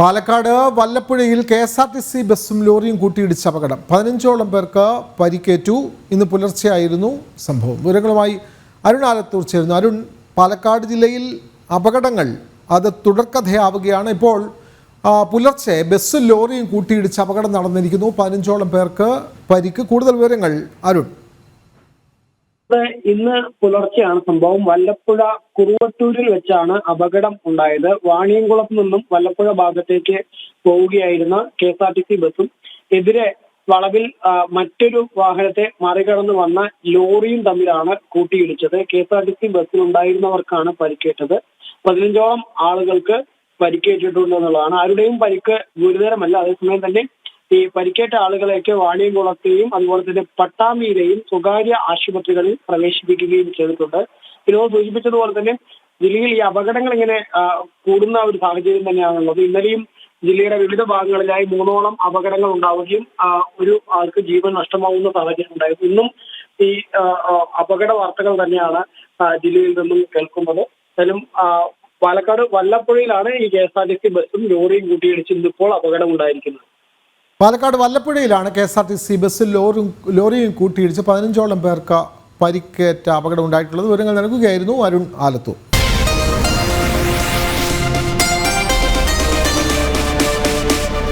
Palakkad വല്ലപ്പുഴയിൽ K S R T C ബസ്സും ലോറിയും കൂട്ടിയിടിച്ച അപകടം. പതിനഞ്ചോളം പേർക്ക് പരിക്കേറ്റു. ഇന്ന് പുലർച്ചെയായിരുന്നു സംഭവം. വിവരങ്ങളുമായി അരുൺ ആലത്തൂർ ചേരുന്നു. അരുൺ പാലക്കാട് ജില്ലയിൽ അപകടങ്ങൾ അത് തുടർക്കഥയാവുകയാണ്. ഇപ്പോൾ പുലർച്ചെ ബസ്സും ലോറിയും കൂട്ടിയിടിച്ച് അപകടം നടന്നിരിക്കുന്നു. പതിനഞ്ചോളം പേർക്ക് പരിക്ക്. കൂടുതൽ വിവരങ്ങൾ അരുൺ. ഇന്ന് പുലർച്ചെയാണ് സംഭവം. വല്ലപ്പുഴ കുറുവട്ടൂരിൽ വെച്ചാണ് അപകടം ഉണ്ടായത്. വാണിയംകുളത്ത് നിന്നും വല്ലപ്പുഴ ഭാഗത്തേക്ക് പോവുകയായിരുന്ന K S R T C ബസ്സും എതിരെ വളവിൽ മറ്റൊരു വാഹനത്തെ മറികടന്ന് വന്ന ലോറിയും തമ്മിലാണ് കൂട്ടിയിടിച്ചത്. K S R T C ബസ്സിൽ ഉണ്ടായിരുന്നവർക്കാണ് പരിക്കേറ്റത്. പതിനഞ്ചോളം ആളുകൾക്ക് പരിക്കേറ്റിട്ടുണ്ട് എന്നുള്ളതാണ് ആരുടെയും പരിക്ക് ഗുരുതരമല്ല. അതേസമയം തന്നെ ഈ പരിക്കേറ്റ ആളുകളെയൊക്കെ വാണിയംകുളത്തെയും അതുപോലെ തന്നെ പട്ടാമ്പിയിലെയും സ്വകാര്യ ആശുപത്രികളിൽ പ്രവേശിപ്പിക്കുകയും ചെയ്തിട്ടുണ്ട്. വിനോദ് സൂചിപ്പിച്ചതുപോലെ തന്നെ ജില്ലയിൽ ഈ അപകടങ്ങൾ ഇങ്ങനെ കൂടുന്ന ഒരു സാഹചര്യം തന്നെയാണുള്ളത് ഇന്നലെയും ജില്ലയുടെ വിവിധ ഭാഗങ്ങളിലായി മൂന്നോളം അപകടങ്ങൾ ഉണ്ടാവുകയും ഒരു ആൾക്ക് ജീവൻ നഷ്ടമാവുന്ന സാഹചര്യം ഉണ്ടായിരുന്നു. ഇന്നും ഈ അപകട വാർത്തകൾ തന്നെയാണ് ജില്ലയിൽ നിന്നും കേൾക്കുന്നത്. എന്തായാലും പാലക്കാട് വല്ലപ്പുഴയിലാണ് ഈ K S R T C ബസ്സും ലോറിയും കൂട്ടിയിടിച്ച് ഇന്നിപ്പോൾ അപകടം ഉണ്ടായിരിക്കുന്നത്. Palakkad വല്ലപ്പുഴയിലാണ് K S R T C ബസ്സിൽ ലോറും ലോറിയും കൂട്ടിയിടിച്ച് പതിനഞ്ചോളം പേർക്ക് പരിക്കേറ്റ അപകടം ഉണ്ടായിട്ടുള്ളത് വിവരങ്ങൾ നൽകുകയായിരുന്നു അരുൺ ആലത്തൂർ.